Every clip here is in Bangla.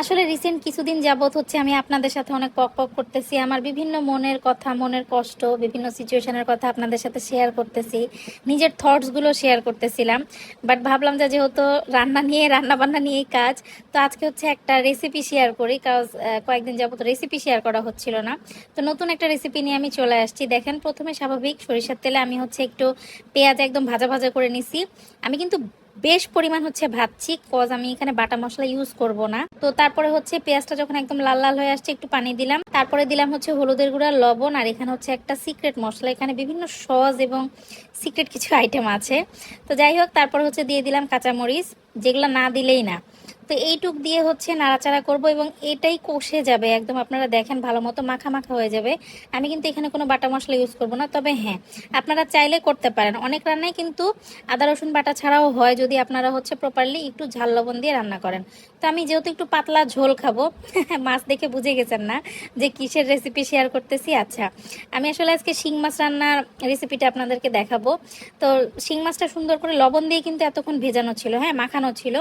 আসলে রিসেন্ট কিছুদিন যাবত হচ্ছে আমি আপনাদের সাথে অনেক পক পক করতেছি, আমার বিভিন্ন মনের কথা, মনের কষ্ট, বিভিন্ন সিচুয়েশনের কথা আপনাদের সাথে শেয়ার করতেছি, নিজের থটসগুলো শেয়ার করতেছিলাম। বাট ভাবলাম যে যেহেতু রান্না নিয়ে রান্না বান্না নিয়েই কাজ, তো আজকে হচ্ছে একটা রেসিপি শেয়ার করি কাজ কয়েকদিন যাবত রেসিপি শেয়ার করা হচ্ছিল না। তো নতুন একটা রেসিপি নিয়ে আমি চলে আসছি। দেখেন, প্রথমে স্বাভাবিক সরিষার তেলে আমি হচ্ছে একটু পেঁয়াজ একদম ভাজা ভাজা করে নিছি। আমি কিন্তু বেশ পরিমাণ হচ্ছে ভাবছি কজ আমি এখানে বাটা মশলা ইউজ করব না। তো তারপরে হচ্ছে পেঁয়াজটা যখন একদম লাল লাল হয়ে আসছে, একটু পানি দিলাম। তারপরে দিলাম হচ্ছে হলুদের গুঁড়া, লবণ, আর এখানে হচ্ছে একটা সিক্রেট মশলা। এখানে বিভিন্ন সস এবং সিক্রেট কিছু আইটেম আছে। তো যাই হোক, তারপরে হচ্ছে দিয়ে দিলাম কাঁচামরিচ। যেগুলো না দিলেই না। তো এইটুক দিয়ে হচ্ছে নাড়াচাড়া করব এবং এটাই কষে যাবে। একদম আপনারা দেখেন ভালো মতো মাখা মাখা হয়ে যাবে। আমি কিন্তু এখানে কোনো বাটা মশলা ইউজ করব না, তবে হ্যাঁ আপনারা চাইলে করতে পারেন। অনেক রান্নায় কিন্তু আদা, রসুন, বাটা ছাড়াও হয় যদি আপনারা হচ্ছে প্রপারলি একটু ঝাল লবণ দিয়ে রান্না করেন। তো আমি যেহেতু একটু পাতলা ঝোল খাব, মাছ দেখে বুঝে গেছেন না যে কিসের রেসিপি শেয়ার করতেছি। আচ্ছা আমি আসলে আজকে শিং মাছ রান্নার রেসিপিটা আপনাদেরকে দেখাবো। তো শিং মাছটা সুন্দর করে লবণ দিয়ে কিন্তু এতক্ষণ ভেজানো ছিল হ্যাঁ মাখানো ছিল।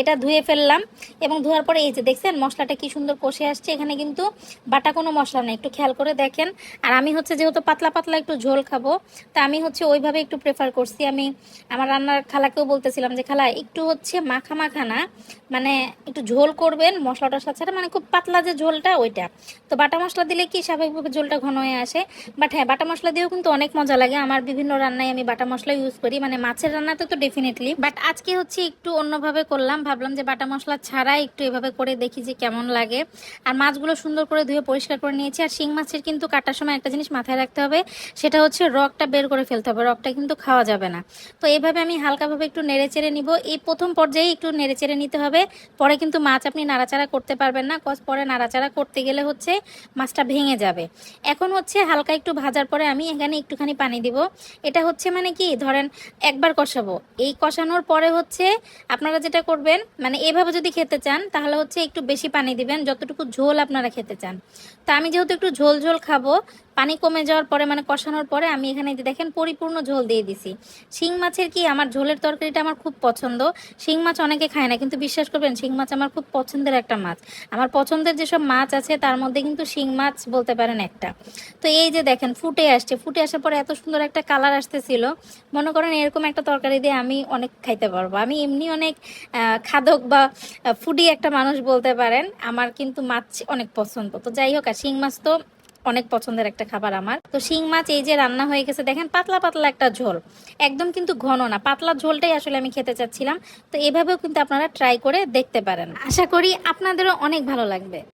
এটা ধুয়ে ফেললাম এবং ধোয়ার পরে এই যে দেখছেন মশলাটা কি সুন্দর কষে আসছে। এখানে কিন্তু বাটা কোনো মশলা নেই। একটু খেয়াল করে দেখেন। আর আমি হচ্ছে যেহেতু পাতলা পাতলা একটু ঝোল খাব, তা আমি হচ্ছে ওইভাবে একটু প্রেফার করছি। আমি আমার রান্নার খালাকেও বলতেছিলাম যে, খালা, একটু হচ্ছে মাখা মাখা না। মানে একটু ঝোল করবেন মশলাটার সাথে মানে খুব পাতলা যে ঝোলটা ওইটা। তো বাটা মশলা দিলে কি স্বাভাবিকভাবে ঝোলটা ঘন হয়ে আসে? বাট হ্যাঁ বাটা মশলা দিয়েও কিন্তু অনেক মজা লাগে। আমার বিভিন্ন রান্নায় আমি বাটা মশলা ইউজ করি। মানে মাছের রান্নাতে তো ডেফিনেটলি বাট আজকে হচ্ছে একটু অন্যভাবে করলাম। ভাবলাম যে বাটা মশলা ছাড়া একটু এভাবে করে দেখি যে কেমন লাগে। আর মাছগুলো সুন্দর করে ধুয়ে পরিষ্কার করে নিয়েছি। আর শিং মাছের কিন্তু কাটার সময় একটা জিনিস মাথায় রাখতে হবে, সেটা হচ্ছে রকটা বের করে ফেলতে হবে। রকটা কিন্তু খাওয়া যাবে না। তো এইভাবে আমি হালকাভাবে একটু নেড়ে চেড়ে নিব। এই প্রথম পর্যায়ে একটু নেড়ে চেড়ে নিতে হবে। পরে কিন্তু মাছ আপনি নাড়াচাড়া করতে পারবেন না। কজ পরে নাড়াচাড়া করতে গেলে হচ্ছে মাছটা ভেঙে যাবে। এখন হচ্ছে হালকা একটু ভাজার পরে আমি এখানে একটুখানি পানি দিব। এটা হচ্ছে মানে কি, ধরেন একবার কষাবো। এই কষানোর পরে হচ্ছে আপনারা যেটা করবেন মানে এভাবে যদি খেতে চান, তাহলে হচ্ছে একটু বেশি পানি দিবেন, যতটুকু ঝোল আপনারা খেতে চান। তা আমি যেহেতু একটু ঝোল ঝোল খাব, পানি কমে যাওয়ার পরে মানে কষানোর পরে, আমি এখানে দেখেন পরিপূর্ণ ঝোল দিয়ে দিছি। শিং মাছের কি, আমার ঝোলের তরকারিটা আমার খুব পছন্দ। শিং মাছ অনেকে খায় না, কিন্তু বিশ্বাস করবেন, শিং মাছ আমার খুব পছন্দের একটা মাছ। আমার পছন্দের যেসব মাছ আছে, তার মধ্যে কিন্তু শিং মাছ বলতে পারেন একটা। তো এই যে দেখেন, ফুটে আসছে। ফুটে আসার পরে এত সুন্দর একটা কালার আসতেছিল। মনে করেন এরকম একটা তরকারি দিয়ে আমি অনেক খাইতে পারব। আমি এমনি অনেক খাদক বা ফুডি একটা মানুষ বলতে পারেন, আমার কিন্তু মাছ অনেক পছন্দ। তো যাই হোক, আর শিং মাছ তো অনেক পছন্দের একটা খাবার আমার। তো শিং মাছ এই যে রান্না হয়ে গেছে, দেখেন পাতলা পাতলা একটা ঝোল। একদম কিন্তু ঘন না, পাতলা ঝোলটাই আসলে আমি খেতে চাচ্ছিলাম। তো এভাবেও কিন্তু আপনারা ট্রাই করে দেখতে পারেন। আশা করি আপনাদেরও অনেক ভালো লাগবে।